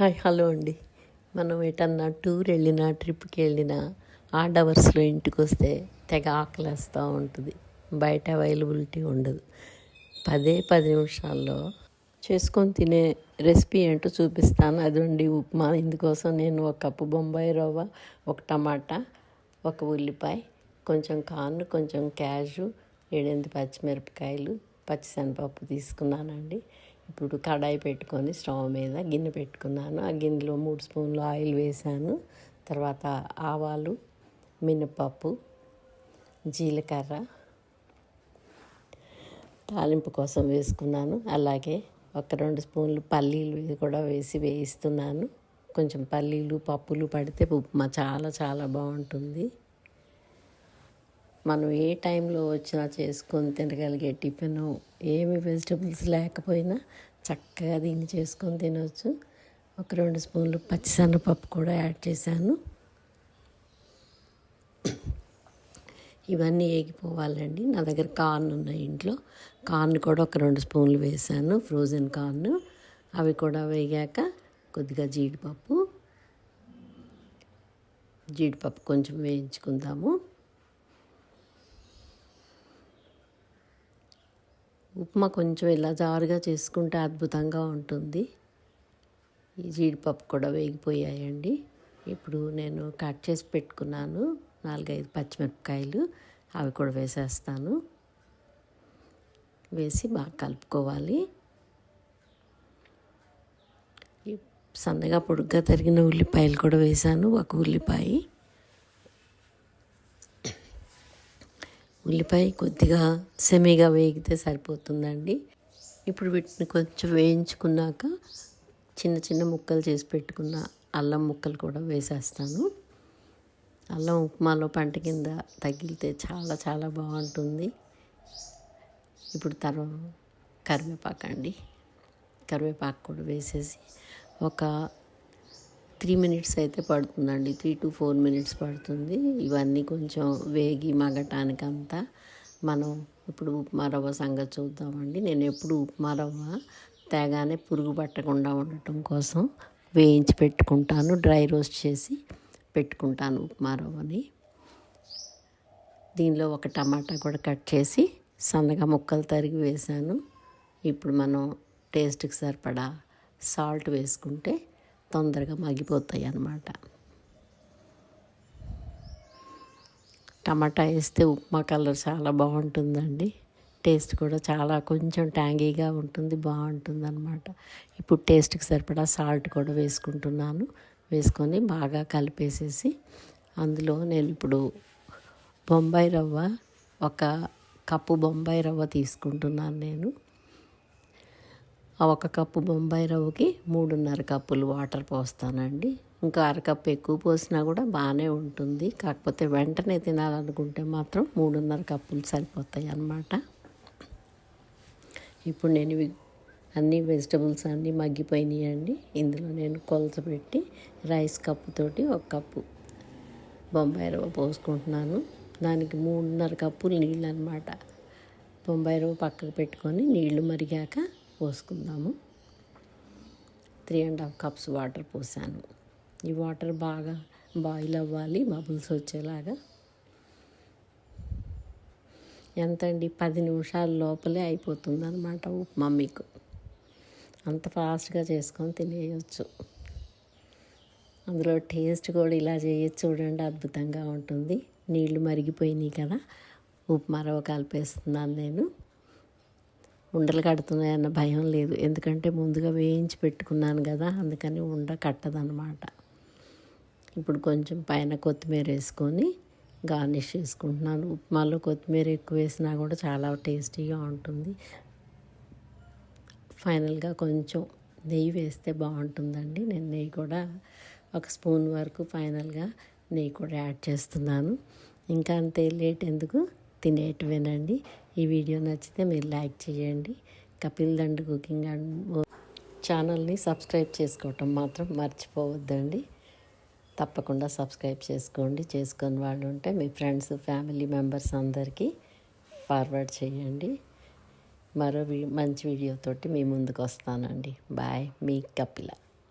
Hi hello అండి. మనం ఎటన్నా టూర్ వెళ్ళినా ట్రిప్కి వెళ్ళినా ఆడ్ అవర్స్లో ఇంటికి వస్తే తెగ ఆకలేస్తూ ఉంటుంది. బయట అవైలబిలిటీ ఉండదు. పదే పది నిమిషాల్లో చేసుకొని తినే రెసిపీ ఏంటో చూపిస్తాను. అదండి ఉప్మా. ఇందుకోసం నేను ఒక కప్పు బొంబాయి రవ్వ ఒక టమాటా ఒక ఉల్లిపాయ కొంచెం కార్న్ కొంచెం క్యాషు ఏడెనిమిది పచ్చిమిరపకాయలు పచ్చిశనగపప్పు తీసుకున్నానండి. ఇప్పుడు కడాయి పెట్టుకొని స్టవ్ మీద గిన్నె పెట్టుకున్నాను. ఆ గిన్నెలో మూడు స్పూన్లు ఆయిల్ వేసాను. తర్వాత ఆవాలు మినపప్పు జీలకర్ర తాలింపు కోసం వేసుకున్నాను. అలాగే ఒక రెండు స్పూన్లు పల్లీలు కూడా వేసి వేయిస్తున్నాను. కొంచెం పల్లీలు పప్పులు పడితే ఉప్మా చాలా చాలా బాగుంటుంది. మనం ఏ టైంలో వచ్చినా చేసుకొని తినగలిగే టిఫిన్ ఏమి వెజిటబుల్స్ లేకపోయినా చక్కగా దీన్ని చేసుకొని తినవచ్చు ఒక రెండు స్పూన్లు పచ్చిసెనగపప్పు కూడా యాడ్ చేశాను. ఇవన్నీ ఏగిపోవాలండి. నా దగ్గర కార్న్ ఉన్నాయి ఇంట్లో. కార్న్ కూడా ఒక రెండు స్పూన్లు వేసాను ఫ్రోజన్ కార్న్. అవి కూడా వేగాక కొద్దిగా జీడిపప్పు. జీడిపప్పు కొంచెం వేయించుకుందాము. ఉప్మా కొంచెం ఇలా జారుగా చేసుకుంటే అద్భుతంగా ఉంటుంది. ఈ జీడిపప్పు కూడా వేగిపోయాయండి. ఇప్పుడు నేను కట్ చేసి పెట్టుకున్నాను. నాలుగైదు పచ్చిమిరపకాయలు అవి కూడా వేసేస్తాను. వేసి బాగా కలుపుకోవాలి. సన్నగా పొడుగ్గా తరిగిన ఉల్లిపాయలు కూడా వేసాను ఒక ఉల్లిపాయ. ఉల్లిపాయ కొద్దిగా సెమీగా వేగితే సరిపోతుందండి. ఇప్పుడు వీటిని కొంచెం వేయించుకున్నాక చిన్న చిన్న ముక్కలు చేసి పెట్టుకున్న అల్లం ముక్కలు కూడా వేసేస్తాను. అల్లం ఉప్మాలో పంట కింద తగిలితే చాలా చాలా బాగుంటుంది. ఇప్పుడు తర్వాత కరివేపాకు అండి కరివేపాకు కూడా వేసేసి ఒక త్రీ మినిట్స్ అయితే పడుతుందండి. త్రీ టు ఫోర్ మినిట్స్ పడుతుంది. ఇవన్నీ కొంచెం వేగి మగటానికంతా మనం ఇప్పుడు ఉప్మా రవ్వ సంగతి చూద్దామండి. నేను ఎప్పుడు ఉప్మా రవ్వ తేగానే పురుగు పట్టకుండా ఉండటం కోసం వేయించి పెట్టుకుంటాను. డ్రై రోస్ట్ చేసి పెట్టుకుంటాను ఉప్మా రవ్వని. దీనిలో ఒక టమాటా కూడా కట్ చేసి సన్నగా ముక్కలు తరిగి వేసాను ఇప్పుడు మనం టేస్ట్కి సరిపడా సాల్ట్ వేసుకుంటే తొందరగా మగ్గిపోతాయి అన్నమాట. టమాటా వేస్తే ఉప్మా కలర్ చాలా బాగుంటుందండి. టేస్ట్ కూడా చాలా కొంచెం ట్యాంగీగా ఉంటుంది బాగుంటుంది అనమాట ఇప్పుడు టేస్ట్కి సరిపడా సాల్ట్ కూడా వేసుకుంటున్నాను. వేసుకొని బాగా కలిపేసేసి అందులో నేను ఇప్పుడు బొంబాయి రవ్వ ఒక కప్పు బొంబాయి రవ్వ తీసుకుంటున్నాను నేను. ఆ ఒక కప్పు బొంబాయి రవ్వకి మూడున్నర కప్పులు వాటర్ పోస్తానండి. ఇంకా అరకప్పు ఎక్కువ పోసినా కూడా బాగానే ఉంటుంది. కాకపోతే వెంటనే తినాలనుకుంటే మాత్రం మూడున్నర కప్పులు సరిపోతాయి అన్నమాట. ఇప్పుడు నేను అన్ని వెజిటబుల్స్ అన్నీ మగ్గిపోయినాయండి. ఇందులో నేను కొలత పెట్టి రైస్ కప్పుతోటి ఒక కప్పు బొంబాయి రవ్వ పోసుకుంటున్నాను. దానికి మూడున్నర కప్పులు నీళ్ళు అనమాట బొంబాయి రవ్వ పక్కకు పెట్టుకొని నీళ్ళు మరిగాక పోసుకుందాము. Three and half cups water పోసాను. ఈ వాటర్ బాగా బాయిల్ అవ్వాలి బబుల్స్ వచ్చేలాగా. ఎంతండి పది నిమిషాల లోపలే అయిపోతుంది అనమాట ఉప్మా మీకు. అంత ఫాస్ట్గా చేసుకొని తినేయచ్చు. అందులో టేస్ట్ కూడా ఇలా చేయొచ్చు. చూడండి అద్భుతంగా ఉంటుంది. నీళ్ళు మరిగిపోయినాయి కదా. ఉప్మా రవ్వ కలిపేస్తున్నాను నేను. ఉండలు కడుతున్నాయన్న భయం లేదు. ఎందుకంటే ముందుగా వేయించి పెట్టుకున్నాను కదా అందుకని ఉండ కట్టదనమాట ఇప్పుడు కొంచెం పైన కొత్తిమీర వేసుకొని గార్నిష్ చేసుకుంటున్నాను. ఉప్మాలో కొత్తిమీర ఎక్కువ వేసినా కూడా చాలా టేస్టీగా ఉంటుంది. ఫైనల్గా కొంచెం నెయ్యి వేస్తే బాగుంటుందండి. నేను నెయ్యి కూడా ఒక స్పూన్ వరకు ఫైనల్గా నెయ్యి కూడా యాడ్ చేస్తున్నాను. ఇంకా అంతే లేట్ ఎందుకు? తినేటివేనండి. ఈ వీడియో నచ్చితే మీరు లైక్ చేయండి. కపిల్ దండ్ కుకింగ్ అండ్ ఛానల్ని సబ్స్క్రైబ్ చేసుకోవటం మాత్రం మర్చిపోవద్దండి. తప్పకుండా సబ్స్క్రైబ్ చేసుకోండి. చేసుకొని వాళ్ళు ఉంటే మీ ఫ్రెండ్స్ ఫ్యామిలీ మెంబర్స్ అందరికీ ఫార్వర్డ్ చేయండి. మరో మంచి వీడియోతోటి మీ ముందుకు వస్తానండి బాయ్ మీ కపిల.